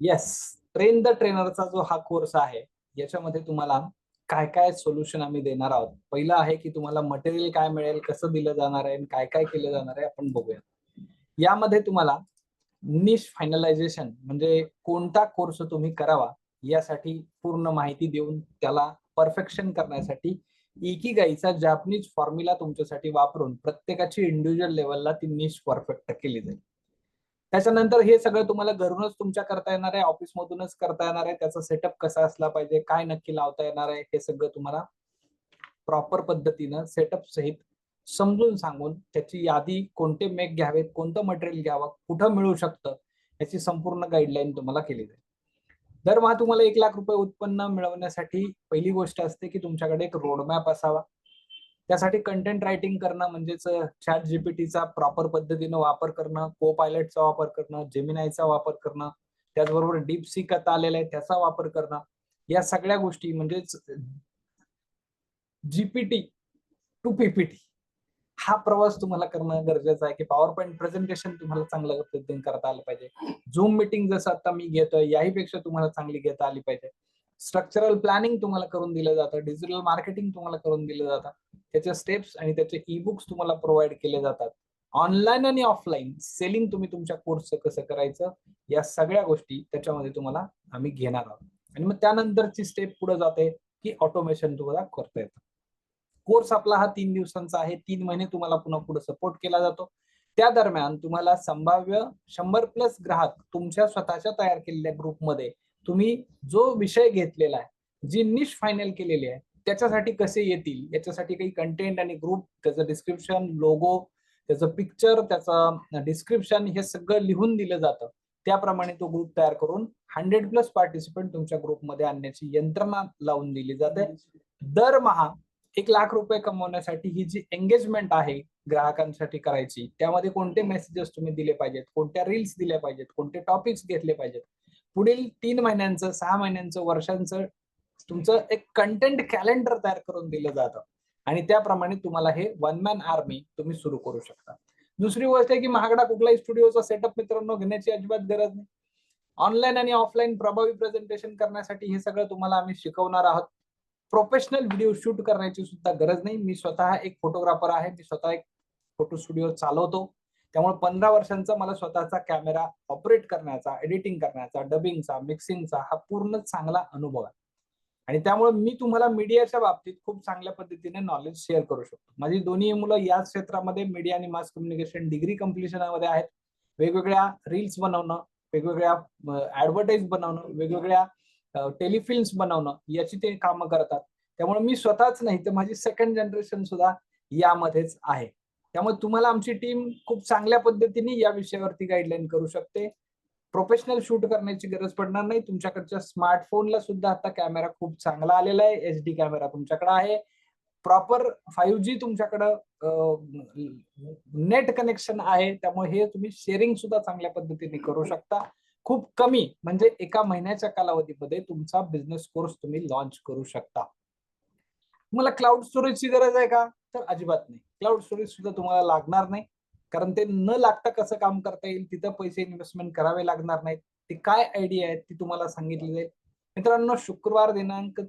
Yes train the ट्रेनरचा जो हा course आहे याच्यामध्ये तुम्हाला काय काय सोल्युशन आम्ही देणार आहोत? पहिलं आहे की तुम्हाला मटेरियल काय मिळेल कसं दिलं जाणार आहे आणि काय काय केलं जाणार आहे आपण बघूया. यामध्ये तुम्हाला निश फायनलायझेशन म्हणजे कोणता कोर्स तुम्ही करावा यासाठी पूर्ण माहिती देऊन त्याला परफेक्शन करण्यासाठी इकी गाईचा जापनीज फॉर्म्युला तुमच्यासाठी वापरून प्रत्येकाची इंडिव्हिज्युअल लेवलला ती निश परफेक्ट केली जाईल. त्याच्यानंतर हे सगळं तुम्हाला घरूनच तुमच्या करता येणार आहे ऑफिस मधूनच करता येणार आहे. त्याचा सेटअप कसा असला पाहिजे काय नक्की लावता येणार आहे हे सगळं तुम्हाला प्रॉपर पद्धतीनं सेटअप सहित समजून सांगून त्याची यादी कोणते मेक घ्यावेत कोणतं मटेरियल घ्यावं कुठं मिळू शकतं याची संपूर्ण गाईडलाईन तुम्हाला केली जाईल. दरमहा तुम्हाला एक लाख रुपये उत्पन्न मिळवण्यासाठी पहिली गोष्ट असते की तुमच्याकडे एक रोडमॅप असावा. त्यासाठी कंटेंट रायटिंग करणं म्हणजेच चॅट जीपीटीचा प्रॉपर पद्धतीनं वापर करणं को पायलटचा वापर करणं जेमिनायचा वापर करणं त्याचबरोबर डीप सी कथा आलेला आहे त्याचा वापर करणं या सगळ्या गोष्टी म्हणजेच जीपीटी टू पीपीटी हा प्रवास तुम्हाला करणं गरजेचं आहे की पॉवर पॉईंट प्रेझेंटेशन तुम्हाला चांगल्या पद्धतीने करता आलं पाहिजे. झूम मिटिंग जसं आता मी घेतोय याही पेक्षा तुम्हाला चांगली घेता आली पाहिजे. स्ट्रक्चरल प्लॅनिंग तुम्हाला करून दिलं जातं डिजिटल मार्केटिंग तुम्हाला करून दिलं जातं. त्याचे स्टेप्स आणि त्याचे ई बुक्स तुम्हाला प्रोव्हाइड केले जातात. ऑनलाईन आणि ऑफलाईन सेलिंग तुम्ही तुमच्या कोर्सचं कसं करायचं या सगळ्या गोष्टी त्याच्यामध्ये तुम्हाला आम्ही घेणार आहोत. आणि मग त्यानंतरची स्टेप पुढे जाते की ऑटोमेशन तुम्हाला करता येतं. कोर्स आपला हा तीन दिवसांचा आहे तीन महिने तुम्हाला पुन्हा पुढे सपोर्ट केला जातो. त्या दरम्यान तुम्हाला संभाव्य शंभर प्लस ग्राहक तुमच्या स्वतःच्या तयार केलेल्या ग्रुपमध्ये तुम्ही जो विषय घेतलेला आहे जी निश फायनल केलेली आहे त्याच्यासाठी कसे येतील? याच्यासाठी काही कंटेंट आणि ग्रुप त्याचं डिस्क्रिप्शन लोगो त्याचं पिक्चर त्याचं डिस्क्रिप्शन हे सगळं लिहून दिलं जातं. त्याप्रमाणे तो ग्रुप तयार करून हंड्रेड प्लस पार्टिसिपंट तुमच्या ग्रुपमध्ये आणण्याची यंत्रणा लावून दिली जाते. दरमहा एक लाख रुपये कमवण्यासाठी ही जी एंगेजमेंट आहे ग्राहकांसाठी करायची त्यामध्ये कोणते मेसेजेस तुम्ही दिले पाहिजेत? कोणत्या रील्स दिल्या पाहिजेत? कोणते टॉपिक्स घेतले पाहिजेत? पुढील तीन महिन्यांचं सहा महिन्यांचं वर्षांचं तुमचं एक कंटेंट कॅलेंडर तयार करून दिलं जातं. आणि त्याप्रमाणे तुम्हाला हे वन मॅन आर्मी तुम्ही सुरू करू शकता. दुसरी गोष्ट आहे की महागडा कुठलाही स्टुडिओचा सेटअप मित्रांनो घेण्याची अजिबात गरज नाही. ऑनलाईन आणि ऑफलाईन प्रभावी प्रेझेंटेशन करण्यासाठी हे सगळं तुम्हाला आम्ही शिकवणार आहोत. प्रोफेशनल व्हिडिओ शूट करण्याची सुद्धा गरज नाही. मी स्वतः एक फोटोग्राफर आहे. मी स्वतः एक फोटो स्टुडिओ चालवतो. त्यामुळे पंधरा वर्षांचा मला स्वतःचा कॅमेरा ऑपरेट करण्याचा एडिटिंग करण्याचा डबिंगचा मिक्सिंगचा हा पूर्ण चांगला अनुभव आहे. आणि त्यामुळे मी तुम्हाला मीडियाच्या बाबतीत खूप चांगल्या पद्धतीने नॉलेज शेअर करू शकतो. माझी दोन्ही मुलं याच क्षेत्रामध्ये मीडिया आणि मास कम्युनिकेशन डिग्री कम्प्लिशनमध्ये आहेत. वेगवेगळ्या रील्स बनवणं वेगवेगळ्या ऍडव्हर्टाईज बनवणं वेगवेगळ्या टेलिफिल्म्स बनवणं याची ते कामं करतात. त्यामुळे मी स्वतःच नाही तर माझी सेकंड जनरेशन सुद्धा यामध्येच आहे. त्यामुळे तुम्हाला आमची टीम खूप चांगल्या पद्धतीने या विषयावरती गाईडलाईन करू शकते. प्रोफेशनल शूट करण्याची गरज पडणार नाही. तुमच्याकडच्या स्मार्टफोनला सुद्धा आता कॅमेरा खूप चांगला आलेला आहे. एच डी कॅमेरा तुमच्याकडे आहे. प्रॉपर फाईव्ह जी तुमच्याकडं नेट कनेक्शन आहे. त्यामुळे हे तुम्ही शेअरिंग सुद्धा चांगल्या पद्धतीने करू शकता. खूप कमी म्हणजे एका महिन्याच्या कालावधीमध्ये तुमचा बिझनेस कोर्स तुम्ही लॉन्च करू शकता. तुम्हाला क्लाउड स्टोरेजची गरज आहे का? तर अजिबात नाही. क्लाउड स्टोरेज सुद्धा तुम्हाला लागणार नाही. कारण ते न लागता कसं काम करता येईल तिथं पैसे इन्व्हेस्टमेंट करावे लागणार नाहीत. ते काय आयडिया आहेत ती तुम्हाला सांगितली जाईल. मित्रांनो शुक्रवार दिनांक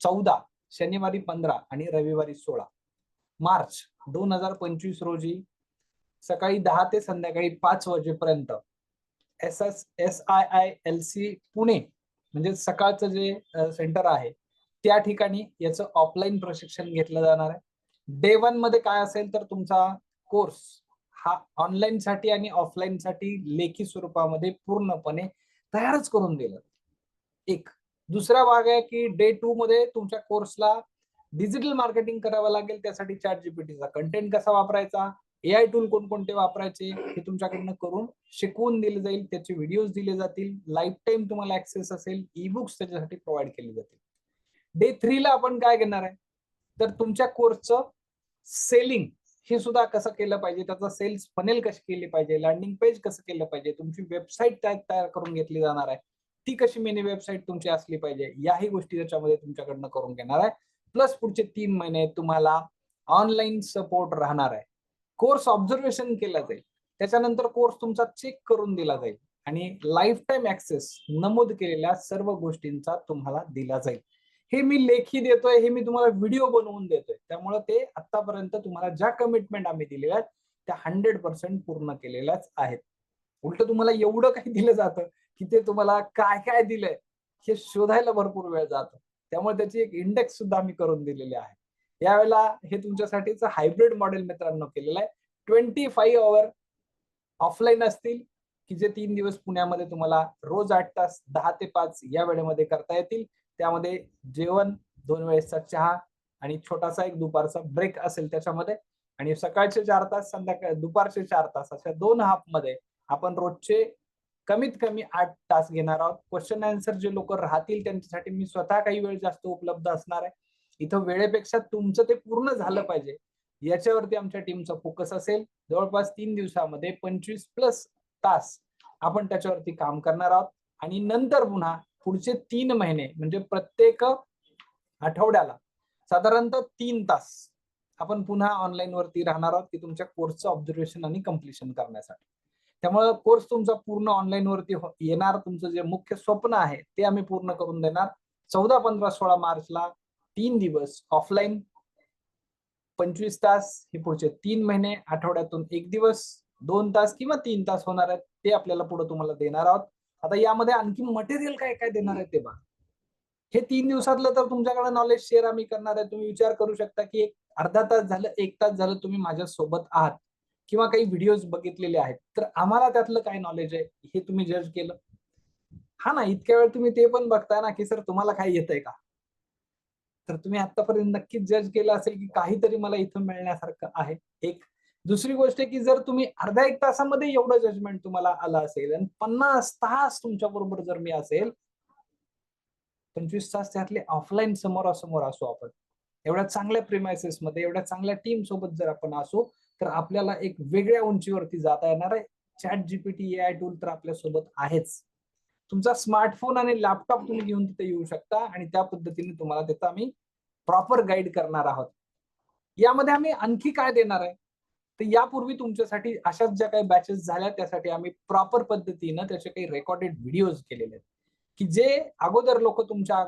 चौदा शनिवारी पंधरा आणि रविवारी सोळा. मार्च दोन हजार पंचवीस रोजी सकाळी दहा ते संध्याकाळी पाच वाजेपर्यंत S S S I I L C Pune म्हणजे सकाळचं जे सेंटर आहे त्या ठिकाणी याचं ऑफलाईन प्रशिक्षण घेतलं जाणार आहे. डे वनमध्ये काय असेल तर तुमचा कोर्स हा ऑनलाईन साठी आणि ऑफलाईन साठी लेखी स्वरूपामध्ये पूर्णपणे तयारच करून दिलं एक. दुसरा भाग आहे की डे टू मध्ये तुमच्या कोर्सला डिजिटल मार्केटिंग करावं लागेल त्यासाठी चॅट जीपीटीचा कंटेंट कसा वापरायचा ए आय टूल कोणकोणते वापरायचे हे तुमच्याकडनं करून शिकवून दिले जाईल त्याचे व्हिडिओज दिले जातील लाईफ टाईम तुम्हाला ऍक्सेस असेल ई बुक्स त्याच्यासाठी प्रोव्हाइड केले जातील. डे थ्रीला आपण काय घेणार आहे? तर तुमच्या कोर्सचं सेलिंग हे सुद्धा कसं केलं पाहिजे? त्याचा सेल्स फनेल कशी केली पाहिजे? लँडिंग पेज कसं केलं पाहिजे? तुमची वेबसाईट तयार करून घेतली जाणार आहे. ती कशी मेनी वेबसाईट तुमची असली पाहिजे? याही गोष्टी त्याच्यामध्ये तुमच्याकडनं करून घेणार आहे. प्लस पुढचे तीन महिने तुम्हाला ऑनलाईन सपोर्ट राहणार आहे. कोर्स ऑब्झर्वेशन केला जाईल. त्याच्यानंतर कोर्स तुमचा चेक करून दिला जाईल. आणि लाईफ टाईम ऍक्सेस नमूद केलेल्या सर्व गोष्टींचा तुम्हाला दिला जाईल. हे मी लेखी देतोय हे मी तुम्हाला व्हिडिओ बनवून देतोय. त्यामुळे ते आतापर्यंत तुम्हाला ज्या कमिटमेंट आम्ही दिलेल्या आहेत त्या हंड्रेड पर्सेंट पूर्ण केलेल्याच आहेत. उलट तुम्हाला एवढं काही दिलं जातं की ते तुम्हाला काय काय दिलंय हे शोधायला भरपूर वेळ जातो. त्यामुळे त्याची एक इंडेक्स सुद्धा आम्ही करून दिलेली आहे. यावेळेला हे तुमच्यासाठीच हायब्रिड मॉडेल मित्रांनो केलेलं आहे. ट्वेंटी फाईव्ह आवर ऑफलाईन असतील की जे तीन दिवस पुण्यामध्ये तुम्हाला रोज आठ तास दहा ते पाच या वेळेमध्ये करता येतील. त्यामध्ये जेवण दोन वेळेसचा चहा आणि छोटासा एक दुपारचा ब्रेक असेल त्याच्यामध्ये. आणि सकाळचे चार तास संध्याकाळ दुपारचे चार तास अशा दोन हाफमध्ये आपण रोजचे कमीत कमी आठ तास घेणार आहोत. क्वेश्चन आन्सर जे लोक राहतील त्यांच्यासाठी मी स्वतः काही वेळ जास्त उपलब्ध असणार आहे. इथं वेळेपेक्षा तुमचं ते पूर्ण झालं पाहिजे. याच्यावरती आमच्या टीमचा फोकस असेल. जवळपास तीन दिवसामध्ये पंचवीस प्लस तास आपण त्याच्यावरती काम करणार आहोत. आणि नंतर पुन्हा पुढचे तीन महिने म्हणजे प्रत्येक आठवड्याला साधारणतः तीन तास आपण पुन्हा ऑनलाईन वरती राहणार आहोत की तुमच्या कोर्सचं ऑब्झर्वेशन आणि कम्प्लिशन करण्यासाठी. त्यामुळे कोर्स तुमचा पूर्ण ऑनलाईन वरती हो-, येणार तुमचं जे मुख्य स्वप्न आहे ते आम्ही पूर्ण करून देणार. चौदा पंधरा सोळा मार्चला तीन दिवस ऑफलाईन पंचवीस तास हे पुढचे तीन महिने आठवड्यातून एक दिवस दोन तास किंवा तीन तास होणार आहेत ते आपल्याला पुढे तुम्हाला देणार आहोत. आता यामध्ये आणखी मटेरियल काय काय देणार आहे ते बघा. हे तीन दिवसातलं तर तुमच्याकडे नॉलेज शेअर आम्ही करणार आहे. तुम्ही विचार करू शकता की एक अर्धा तास झालं एक तास झालं तुम्ही माझ्या सोबत आहात किंवा काही व्हिडिओज बघितलेले आहेत. तर आम्हाला त्यातलं काय नॉलेज आहे हे तुम्ही जज केलं. हा ना इतक्या वेळ तुम्ही ते पण बघताय ना की सर तुम्हाला काय येत आहे का? तर तुम्ही आतापर्यंत नक्कीच जज केलं असेल की काहीतरी मला इथं मिळण्यासारखं आहे. एक दुसरी गोष्ट की जर तुम्ही अर्ध्या एक तासामध्ये एवढं जजमेंट तुम्हाला आलं असेल आणि पन्नास तास तुमच्या बरोबर जर मी असेल पंचवीस तास त्यातले ऑफलाईन समोरासमोर असो आपण. एवढ्या चांगल्या प्रिमायसेस मध्ये एवढ्या चांगल्या टीम सोबत जर आपण असो तर आपल्याला एक वेगळ्या उंचीवरती जाता येणार आहे. Chat GPT A I tool तर आपल्यासोबत आहेच. तुमचा स्मार्टफोन आणि लॅपटॉप तुम्ही घेऊन तिथे येऊ शकता आणि त्या पद्धतीने तुम्हाला त्याचा आम्ही प्रॉपर गाईड करणार आहोत. यामध्ये आम्ही आणखी काय देणार आहे? तर यापूर्वी तुमच्यासाठी अशाच ज्या काही बॅचेस झाल्या त्यासाठी आम्ही प्रॉपर पद्धतीनं त्याचे काही रेकॉर्डेड व्हिडिओज केलेले आहेत. की जे अगोदर लोक तुमच्या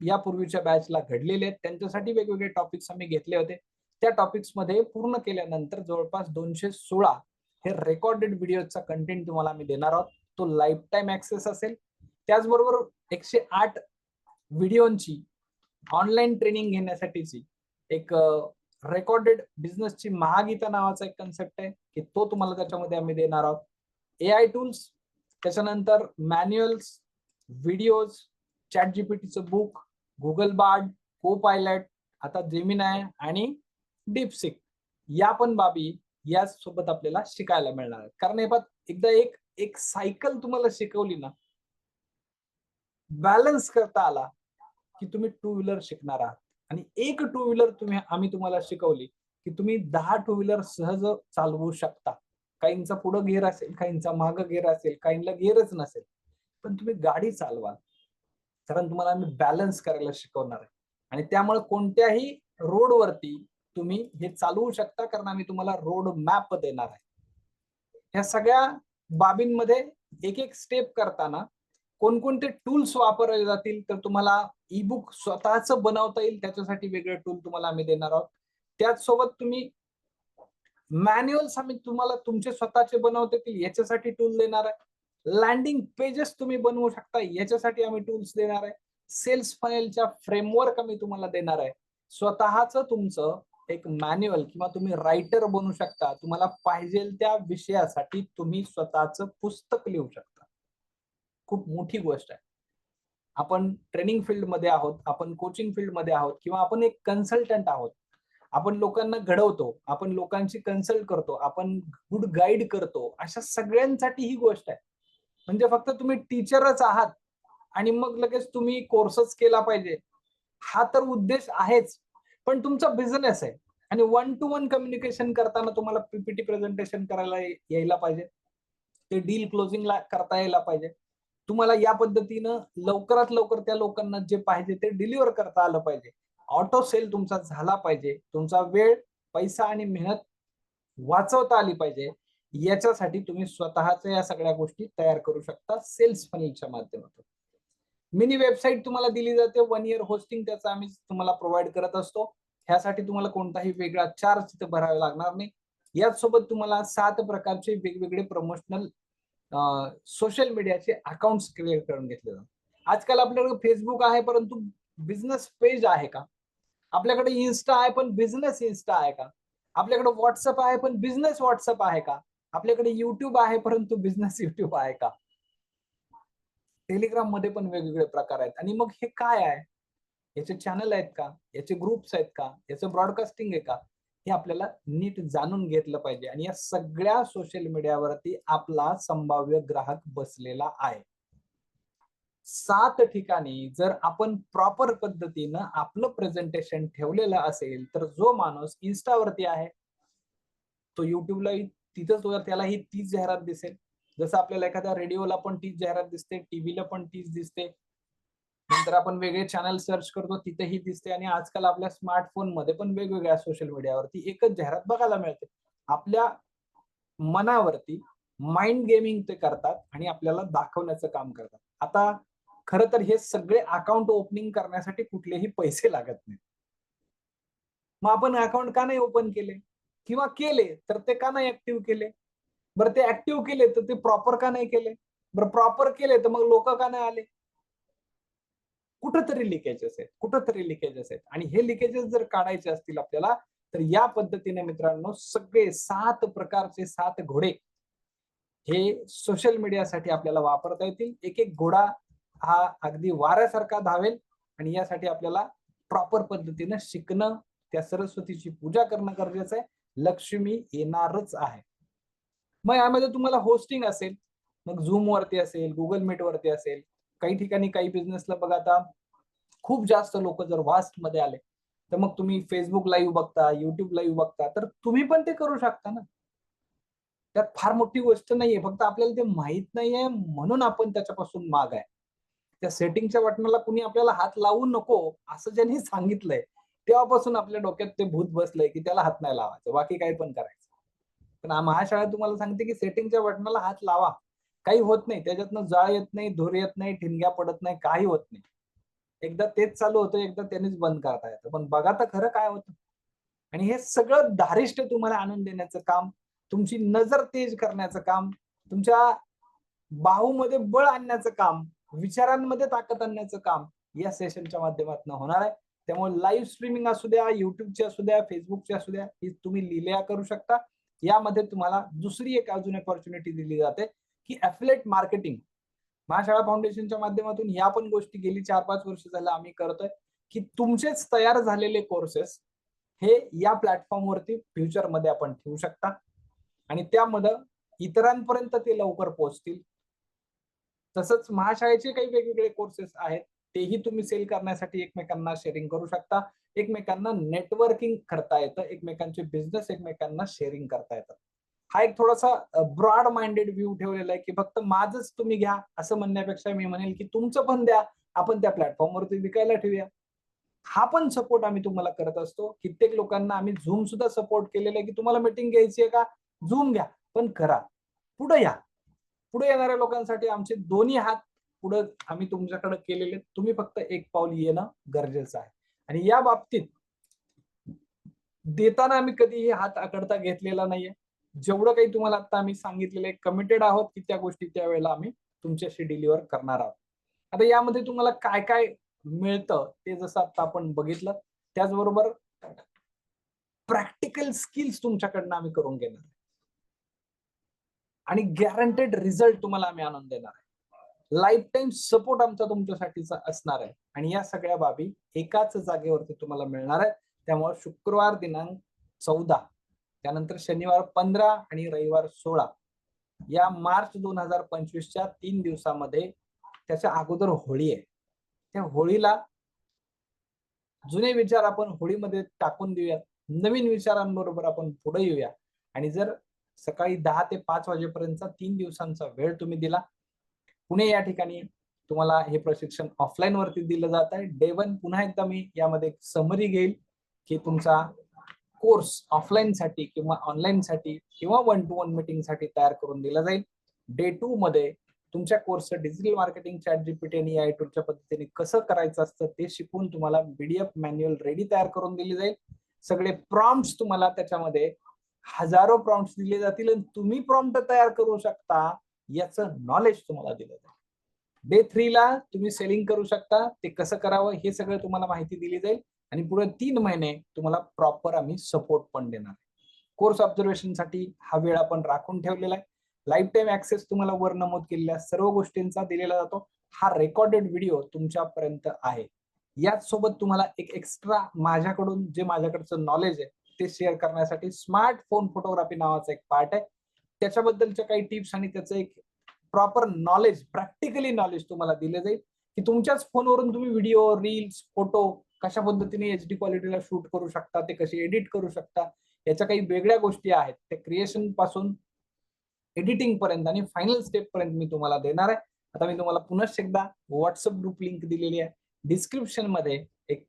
यापूर्वीच्या बॅचला घडलेले आहेत त्यांच्यासाठी वेगवेगळे टॉपिक्स आम्ही घेतले होते. त्या टॉपिक्समध्ये पूर्ण केल्यानंतर जवळपास दोनशे सोळा हे रेकॉर्डेड व्हिडिओचा कंटेंट तुम्हाला आम्ही देणार आहोत. तो लाईफ टाईम ऍक्सेस असेल. त्याचबरोबर एकशे आठ व्हिडिओंची ऑनलाईन ट्रेनिंग घेण्यासाठीची एक रेकॉर्डेड बिझनेसची महागीता नावाचा एक कन्सेप्ट आहे की तो तुम्हाला त्याच्यामध्ये आम्ही देणार आहोत. ए आय टूल्स त्याच्यानंतर मॅन्युअल्स व्हिडिओज चॅट जीपीटीचं बुक गुगल बार्ड को पायलट आता जेमिनाय आहे आणि डीपसिक या पण बाबी या सोबत आपल्याला शिकायला मिळणार कारण हे एकदा एक एक सायकल तुम्हाला शिकवली ना बॅलन्स करता आला की तुम्ही टू व्हीलर शिकणार आहात. आणि एक टू व्हीलर तुम्ही आम्ही तुम्हाला शिकवली की तुम्ही दहा टू व्हीलर सहज चालवू शकता. काहींचा पुढं गेअर असेल काहींचा माग गेअर असेल काहींना गेअरच नसेल. पण तुम्ही गाडी चालवाल. कारण तुम्हाला आम्ही बॅलन्स करायला शिकवणार आहे. आणि त्यामुळे कोणत्याही रोडवरती तुम्ही हे चालवू शकता कारण आम्ही तुम्हाला रोड मॅप देणार आहे. ह्या सगळ्या बाबींमध्ये एक एक स्टेप करताना कोणकोणते टूल्स वापरले जातील तर तुम्हाला ई बुक स्वतःच बनवता येईल त्याच्यासाठी वेगळे टूल तुम्हाला आम्ही देणार आहोत. त्याचसोबत तुम्ही मॅन्युअल्स आम्ही तुम्हाला तुमचे स्वतःचे बनवता येतील याच्यासाठी टूल देणार आहे. लँडिंग पेजेस तुम्ही बनवू शकता याच्यासाठी आम्ही टूल्स देणार आहे. सेल्स फनेलच्या फ्रेमवर्क आम्ही तुम्हाला देणार आहे. स्वतःच तुमचं एक मॅन्युअल किंवा तुम्ही रायटर बनू शकता. तुम्हाला पाहिजे त्या विषयासाठी तुम्ही स्वतःच पुस्तक लिहू शकता. खूप मोठी गोष्ट आहे. आपण ट्रेनिंग फील्डमध्ये आहोत आपण कोचिंग फील्डमध्ये आहोत किंवा आपण एक कन्सल्टंट आहोत. आपण लोकांना घडवतो आपण लोकांशी कन्सल्ट करतो आपण गुड गाईड करतो अशा सगळ्यांसाठी ही गोष्ट आहे. म्हणजे फक्त तुम्ही टीचरच आहात आणि मग लगेच तुम्ही कोर्सच केला पाहिजे. हा तर उद्देश आहेच पण तुमचा बिझनेस आहे आणि वन टू वन कम्युनिकेशन करताना तुम्हाला पीपीटी प्रेझेंटेशन करायला यायला पाहिजे. ते डील क्लोजिंगला करता यायला पाहिजे. तुम्हाला या पद्धतीनं लवकरात लवकर त्या लोकांना जे पाहिजे ते डिलिव्हर करता आलं पाहिजे. ऑटो सेल तुमचा झाला पाहिजे. तुमचा वेळ पैसा आणि मेहनत वाचवता आली पाहिजे. याच्यासाठी तुम्ही स्वतःच्या या सगळ्या गोष्टी तयार करू शकता सेल्स फनेलच्या माध्यमातून. मिनी वेबसाईट तुम्हाला दिली जाते. वन इयर होस्टिंग त्याचा आम्ही तुम्हाला प्रोव्हाइड करत असतो. ह्यासाठी तुम्हाला कोणताही वेगळा चार्ज तिथे भरावा लागणार नाही. याचसोबत तुम्हाला सात प्रकारचे वेगवेगळे प्रमोशनल सोशल मीडियाचे अकाउंट क्रिएट करून घेतले जातात आजकाल आपल्याकडे फेसबुक आहे परंतु बिझनेस पेज आहे का? आपल्याकडे इन्स्टा आहे पण बिझनेस इन्स्टा आहे का? आपल्याकडे व्हॉट्सअप आहे पण बिझनेस व्हॉट्सअप आहे का? आपल्याकडे युट्यूब आहे परंतु बिझनेस युट्यूब आहे का? टेलिग्राममध्ये पण वेगवेगळे प्रकार आहेत. आणि मग हे काय आहे? याचे चॅनल आहेत का? याचे ग्रुप्स आहेत का? याचं ब्रॉडकास्टिंग आहे का? हे आपल्याला नीट जाणून घेतलं पाहिजे. आणि या सगळ्या सोशल मीडियावरती आपला संभाव्य ग्राहक बसलेला आहे. सात ठिकाणी जर आपण प्रॉपर पद्धतीनं आपलं प्रेझेंटेशन ठेवलेलं असेल तर जो माणूस इन्स्टावरती आहे तो युट्यूबला तिथंच त्यालाही त्याला ही तीच जाहिरात दिसेल. जसं आपल्याला एखाद्या रेडिओला पण तीच जाहिरात दिसते टीव्हीला पण तीच दिसते. नंतर आपण वेगळे चॅनल सर्च करतो तिथेही दिसते. आणि आजकाल आपल्या स्मार्टफोनमध्ये पण वेगवेगळ्या सोशल मीडियावरती एकच जाहिरात बघायला मिळते. आपल्या मनावरती माइंड गेमिंग ते करतात आणि आपल्याला दाखवण्याचं काम करतात. आता खर तर हे सगळे अकाउंट ओपनिंग करण्यासाठी कुठलेही पैसे लागत नाहीत. मग आपण अकाउंट का नाही ओपन केले? किंवा केले तर ते का नाही ऍक्टिव्ह केले? बरं ते ऍक्टिव्ह केले तर ते प्रॉपर का नाही केले? बरं प्रॉपर केले तर मग लोक का नाही आले? कुठंतरी लिकेजेस आहेत कुठंतरी लिकेजेस आहेत. आणि हे लिकेजेस जर काढायचे असतील आपल्याला तर या पद्धतीने मित्रांनो सगळे सात प्रकारचे सात घोडे हे सोशल मीडियासाठी आपल्याला वापरता येतील. एक एक घोडा हा अगदी वाऱ्यासारखा धावेल आणि यासाठी आपल्याला प्रॉपर पद्धतीनं शिकणं त्या सरस्वतीची पूजा करणं गरजेचं आहे. लक्ष्मी येणारच आहे. मग यामध्ये तुम्हाला होस्टिंग असेल मग झूम वरती असेल गुगल मीट वरती असेल काही ठिकाणी काही बिझनेसला बघा आता खूप जास्त लोक जर वास्टमध्ये आले तर मग तुम्ही फेसबुक लाईव्ह बघता युट्यूब लाईव्ह बघता तर तुम्ही पण ते करू शकता ना. त्यात फार मोठी गोष्ट नाहीये फक्त आपल्याला ते माहीत नाहीये म्हणून आपण त्याच्यापासून माग आहे. त्या सेटिंगच्या बटनाला कुणी आपल्याला हात लावू नको असं ज्यांनी सांगितलंय तेव्हापासून आपल्या डोक्यात ते भूत बसलंय की त्याला हात नाही लावायचं बाकी काही पण करायचं. पण महाशाळा तुम्हाला सांगते की सेटिंगच्या बटनाला हात लावा. काही होत नाही. त्याच्यातनं जाळ येत नाही धूर येत नाही ठिणग्या पडत नाही काही होत नाही. एकदा तेच चालू होतं एकदा त्यांनीच बंद करता येतं. पण बघा तर खरं काय होतं. आणि हे सगळं धारिष्ट तुम्हाला आणून देण्याचं काम तुमची नजर तेज करण्याचं काम तुमच्या बाहूमध्ये बळ आणण्याचं काम विचारांमध्ये ताकद आणण्याचं काम या सेशनच्या माध्यमातून होणार आहे. त्यामुळे लाईव्ह स्ट्रीमिंग असू द्या युट्यूबची असू द्या फेसबुकची असू द्या ही तुम्ही लिहिल्या करू शकता. यामध्ये तुम्हाला दुसरी एक अजून अपॉर्च्युनिटी दिली जाते. की ऍफलेट मार्केटिंग महाशाळा फाउंडेशनच्या माध्यमातून ह्या पण गोष्टी गेली चार पाच वर्ष झालं आम्ही करतोय की तुमचेच तयार झालेले कोर्सेस हे या प्लॅटफॉर्मवरती फ्युचरमध्ये आपण ठेवू शकता. आणि त्यामध्ये इतरांपर्यंत ते लवकर पोहोचतील. तसंच महाशाळेचे काही वेगवेगळे कोर्सेस आहेत तेही तुम्ही सेल करण्यासाठी एकमेकांना शेअरिंग करू शकता. एकमेकांना नेटवर्किंग करता येतं एकमेकांचे बिझनेस एकमेकांना शेअरिंग करता येतं. हा एक थोडासा ब्रॉड माइंडेड व्ह्यू ठेवलेला आहे की फक्त माझंच तुम्ही घ्या असं म्हणण्यापेक्षा मी म्हणेल की तुमचं पण द्या आपण त्या प्लॅटफॉर्मवरती विकायला ठेवूया. हा पण सपोर्ट आम्ही तुम्हाला करत असतो. कित्येक लोकांना आम्ही झूम सुद्धा सपोर्ट केलेला आहे की तुम्हाला मीटिंग घ्यायची आहे का? झूम घ्या पण करा. पुढे या. पुढे येणाऱ्या लोकांसाठी आमचे दोन्ही हात पुढे आम्ही तुमच्याकडे केलेले. तुम्ही फक्त एक पाऊल येणं गरजेचं आहे. आणि या बाबतीत देताना आम्ही कधीही हात आकडता घेतलेला नाहीये. जेवढं काही तुम्हाला आता आम्ही सांगितलेलं आहे कमिटेड आहोत की त्या गोष्टी त्यावेळेला आम्ही तुमच्याशी डिलिव्हर करणार आहोत. आता यामध्ये तुम्हाला काय काय मिळतं ते जसं आता आपण बघितलं त्याचबरोबर प्रॅक्टिकल स्किल्स तुमच्याकडनं आम्ही करून घेणार. आणि गॅरंटेड रिझल्ट तुम्हाला आम्ही आणून देणार आहे. लाईफ टाईम सपोर्ट आमचा तुमच्यासाठीचा असणार आहे. आणि या सगळ्या बाबी एकाच जागेवरती तुम्हाला मिळणार आहे त्यामुळे शुक्रवार दिनांक चौदा त्यानंतर शनिवार पंधरा आणि रविवार सोळा. या मार्च दोन हजार पंचवीसच्या तीन दिवसामध्ये त्याच्या अगोदर होळी आहे. त्या होळीला जुने विचार आपण होळीमध्ये टाकून देऊयात. नवीन विचारांबरोबर आपण पुढे येऊया. आणि जर सकाळी दहा ते पाच वाजेपर्यंतचा तीन दिवसांचा वेळ तुम्ही दिला पुणे या ठिकाणी तुम्हाला हे प्रशिक्षण ऑफलाईन वरती दिलं जात आहे. डे वन पुन्हा एकदा मी यामध्ये समरी घेईल की तुमचा कोर्स ऑफलाईनसाठी किंवा ऑनलाईनसाठी किंवा वन टू वन मीटिंगसाठी तयार करून दिला जाईल. डे टू मध्ये तुमच्या कोर्सचं डिजिटल मार्केटिंग चॅट जीपीटी आणि आय टूलच्या पद्धतीने कसं करायचं असतं ते शिकून तुम्हाला पीडीएफ मॅन्युअल रेडी तयार करून दिली जाईल. सगळे प्रॉम्प्ट तुम्हाला त्याच्यामध्ये हजारो प्रॉम्प्ट दिले जातील आणि तुम्ही प्रॉम्प्ट तयार करू शकता याचं नॉलेज तुम्हाला दिलं जाईल. डे थ्रीला तुम्ही सेलिंग करू शकता ते कसं करावं हे सगळं तुम्हाला माहिती दिली जाईल. आणि पुढे तीन महिने तुम्हाला प्रॉपर आम्ही सपोर्ट पण देणार कोर्स ऑब्झर्वेशनसाठी हा वेळ आपण राखून ठेवलेला आहे. लाईफ टाईम ऍक्सेस तुम्हाला वर नमूद केलेल्या सर्व गोष्टींचा दिलेला जातो. हा रेकॉर्डेड व्हिडिओ तुमच्यापर्यंत आहे. याच सोबत तुम्हाला एक एक्स्ट्रा माझ्याकडून जे माझ्याकडचं नॉलेज आहे ते शेअर करण्यासाठी स्मार्टफोन फोटोग्राफी नावाचा एक पार्ट आहे. त्याच्याबद्दलच्या काही टिप्स आणि त्याचं एक प्रॉपर नॉलेज प्रॅक्टिकली नॉलेज तुम्हाला दिले जाईल. की तुमच्याच फोनवरून तुम्ही व्हिडिओ रील्स फोटो कशा पद्धतीने एच डी क्वालिटीला शूट करू शकता ते कसे एडिट करू शकता याच्या काही वेगळ्या गोष्टी आहेत. त्या क्रिएशनपासून एडिटिंग पर्यंत आणि फायनल स्टेप पर्यंत मी तुम्हाला देणार आहे. आता मी तुम्हाला पुन्हा एकदा व्हॉट्सअप ग्रुप लिंक दिलेली आहे. डिस्क्रिप्शनमध्ये एक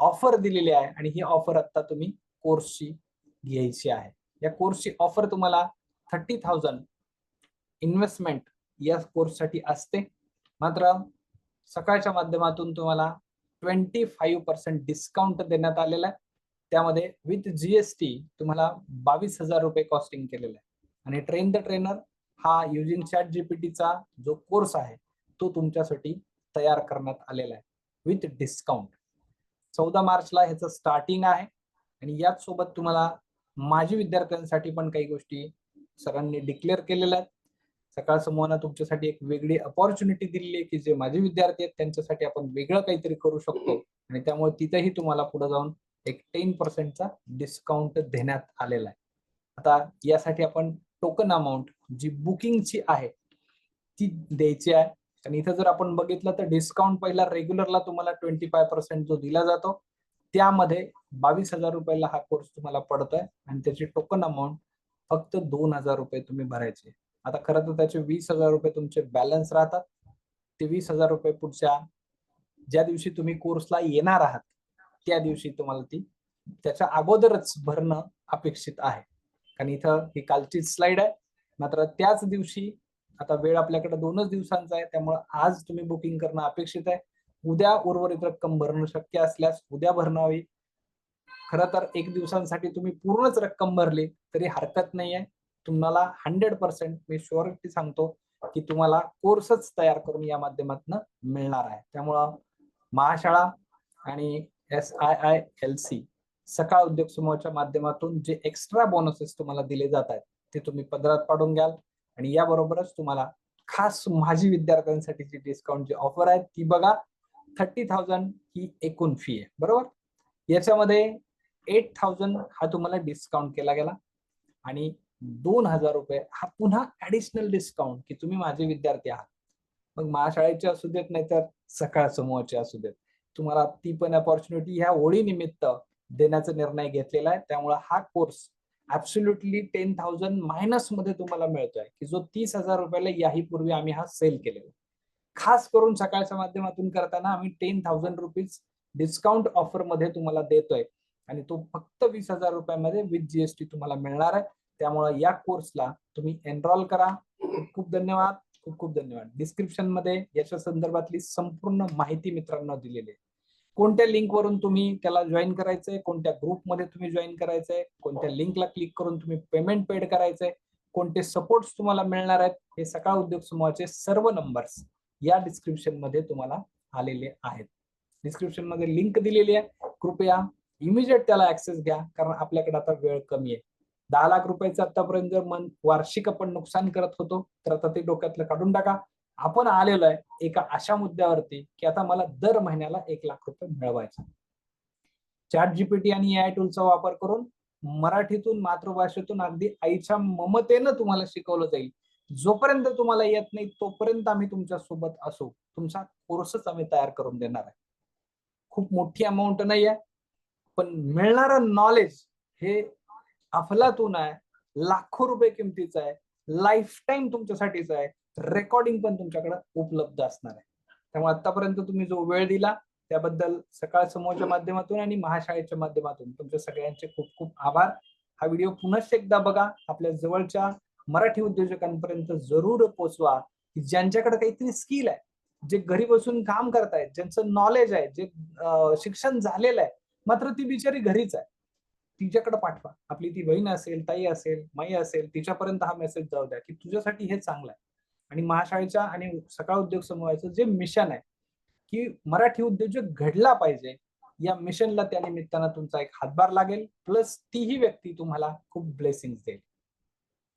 ऑफर दिलेली आहे आणि ही ऑफर आता तुम्ही कोर्सची घ्यायची आहे. या कोर्सची ऑफर तुम्हाला थर्टी थाउजंड इन्व्हेस्टमेंट या कोर्ससाठी असते. मात्र सकाळच्या माध्यमातून तुम्हाला ट्वेंटी फाईव्ह पर्सेंट डिस्काउंट देण्यात आलेला आहे. त्यामध्ये विथ जीएसटी तुम्हाला बावीस हजार रुपये कॉस्टिंग केलेलं आहे. आणि ट्रेन द ट्रेनर हा युजिंग चॅट जीपीटीचा जो कोर्स आहे तो तुमच्यासाठी तयार करण्यात आलेला आहे. विथ डिस्काउंट चौदा मार्चला ह्याचं स्टार्टिंग आहे. आणि याच सोबत तुम्हाला माजी विद्यार्थ्यांसाठी पण काही गोष्टी सरांनी डिक्लेअर केलेल्या आहेत. सकाळ समूहानं तुमच्यासाठी एक वेगळी अपॉर्च्युनिटी दिलेली आहे की जे माझे विद्यार्थी आहेत त्यांच्यासाठी आपण वेगळं काहीतरी करू शकतो. आणि त्यामुळे तिथेही तुम्हाला पुढे जाऊन एक टेन पर्सेंटचा डिस्काउंट देण्यात आलेला आहे. आता यासाठी आपण टोकन अमाऊंट जी बुकिंगची आहे ती द्यायची आहे. आणि इथं जर आपण बघितलं तर डिस्काउंट पहिला रेग्युलरला तुम्हाला ट्वेंटी फाय पर्सेंट जो दिला जातो त्यामध्ये बावीस हजार रुपयाला हा कोर्स तुम्हाला पडतोय. आणि त्याची टोकन अमाऊंट फक्त दोन हजार रुपये तुम्ही भरायचे. आता खरं तर त्याचे वीस हजार रुपये तुमचे बॅलन्स राहतात. ते वीस हजार रुपये पुढच्या ज्या दिवशी तुम्ही कोर्सला येणार आहात त्या दिवशी तुम्हाला ती त्याच्या अगोदरच भरणं अपेक्षित आहे. कारण इथं ही कालची स्लाइड आहे. मात्र त्याच दिवशी आता वेळ आपल्याकडे दोनच दिवसांचा आहे. त्यामुळे आज तुम्ही बुकिंग करणं अपेक्षित आहे. उद्या उर्वरित रक्कम भरणं शक्य असल्यास उद्या भरणं हवी खरं तर एक दिवसांसाठी तुम्ही पूर्णच रक्कम भरली तरी हरकत नाही आहे तुम्हाला हंड्रेड पर्सेंट मी शुअरिटी सांगतो की तुम्हाला कोर्सच तयार करून या माध्यमातून मिळणार आहे. त्यामुळं महाशाळा आणि S I I L C Sakal उद्योग समूहाच्या माध्यमातून जे एक्स्ट्रा बोनसेस तुम्हाला दिले जात आहेत ते तुम्ही पदरात पाडून घ्याल. आणि याबरोबरच तुम्हाला खास माझी विद्यार्थ्यांसाठीची डिस्काउंट जी ऑफर आहे ती बघा थर्टी थाउजंड ही एकूण फी आहे. बरोबर? याच्यामध्ये एट थाउजंड हा तुम्हाला डिस्काउंट केला गेला. आणि दोन हजार रुपये हा पुन्हा ऍडिशनल डिस्काउंट की तुम्ही माझे विद्यार्थी आहात. मग महाशाळेचे असू देत नाही तर सकाळ समूहाचे असू देत. तुम्हाला ती पण अपॉर्च्युनिटी ह्या होळी निमित्त देण्याचा निर्णय घेतलेला आहे. त्यामुळे हा कोर्स ऍब्सोल्युटली टेन थाउजंड मायनसमध्ये तुम्हाला मिळतोय की जो तीस हजार रुपयाला याही पूर्वी आम्ही हा सेल केलेला. खास करून सकाळच्या माध्यमातून करताना आम्ही टेन थाउजंड रुपीज डिस्काउंट ऑफरमध्ये तुम्हाला देतोय. आणि तो फक्त वीस हजार रुपयामध्ये विथ जीएसटी तुम्हाला मिळणार आहे. त्यामुळे या कोर्सला तुम्ही एनरोल करा. खूप खूप धन्यवाद. खूप खूप धन्यवाद. डिस्क्रिप्शनमध्ये याच्या संदर्भातली संपूर्ण माहिती मित्रांनो दिलेली आहे. कोणत्या लिंक वरून तुम्ही त्याला जॉईन करायचंय? कोणत्या ग्रुपमध्ये तुम्ही जॉईन करायचंय? कोणत्या लिंकला क्लिक करून तुम्ही पेमेंट पेड करायचंय? कोणते सपोर्ट्स तुम्हाला मिळणार आहेत? हे सकाळ उद्योग समूहाचे सर्व नंबर्स या डिस्क्रिप्शनमध्ये तुम्हाला आलेले आहेत. डिस्क्रिप्शनमध्ये लिंक दिलेली आहे. कृपया इमिजिएट त्याला ऍक्सेस घ्या कारण आपल्याकडे आता वेळ कमी आहे. दहा लाख रुपयाचं आतापर्यंत जर मन वार्षिक आपण नुकसान करत होतो तर आता ते डोक्यातलं काढून टाका. आपण आलेलो आहे एका अशा मुद्द्यावरती की आता मला दर महिन्याला एक लाख रुपये मिळवायचा. चॅट जीपीटी आणि एआय टूलचा वापर करून मराठीतून मातृभाषेतून अगदी आईच्या ममतेनं तुम्हाला शिकवलं जाईल. जोपर्यंत तुम्हाला येत नाही तोपर्यंत आम्ही तुमच्यासोबत असू. तुमचा कोर्सच आम्ही तयार करून देणार आहे. खूप मोठी अमाऊंट नाही आहे पण मिळणारं नॉलेज हे अफलातून आहे लाखो रुपये किमतीचा आहे लाईफ टाईम तुमच्यासाठीच आहे रेकॉर्डिंग पण तुमच्याकडे उपलब्ध असणार आहे. त्यामुळे आतापर्यंत तुम्ही जो वेळ दिला त्याबद्दल सकाळ समूहाच्या माध्यमातून आणि महाशाळेच्या माध्यमातून तुमच्या सगळ्यांचे खूप खूप आभार. हा व्हिडिओ पुनश्च एकदा बघा आपल्या जवळच्या मराठी उद्योजकांपर्यंत जरूर पोचवा की ज्यांच्याकडे काहीतरी स्किल आहे जे घरी बसून काम करतायत ज्यांचं नॉलेज आहे जे शिक्षण झालेलं आहे मात्र ती बिचारी घरीच आहे. तिच्याकडे पाठवा. आपली ती बहीण असेल ताई असेल माई असेल तिच्यापर्यंत हा मेसेज जाऊ द्या की तुझ्यासाठी हे चांगलं आहे. आणि महाशाळेच्या आणि सकाळ उद्योग समूहाचं जे मिशन आहे की मराठी उद्योजक घडला पाहिजे या मिशनला त्या निमित्तानं तुमचा एक हातभार लागेल प्लस तीही व्यक्ती तुम्हाला खूप ब्लेसिंग देईल.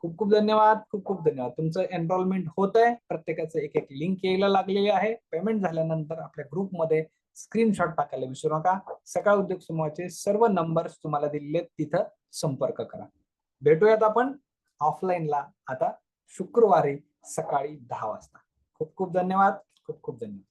खूप खूप धन्यवाद खूप खूप धन्यवाद. तुमचं एनरोलमेंट होत आहे प्रत्येकाचं एक एक लिंक यायला लागलेली आहे. पेमेंट झाल्यानंतर आपल्या ग्रुपमध्ये स्क्रीनशॉट टाकायला विसरू नका. सकाळ उद्योग समूहाचे सर्व नंबर्स तुम्हाला दिलेले तिथं संपर्क करा. भेटूयात आपण ऑफलाईनला आता शुक्रवारी सकाळी दहा वाजता. खूप खूप धन्यवाद. खूप खूप धन्यवाद.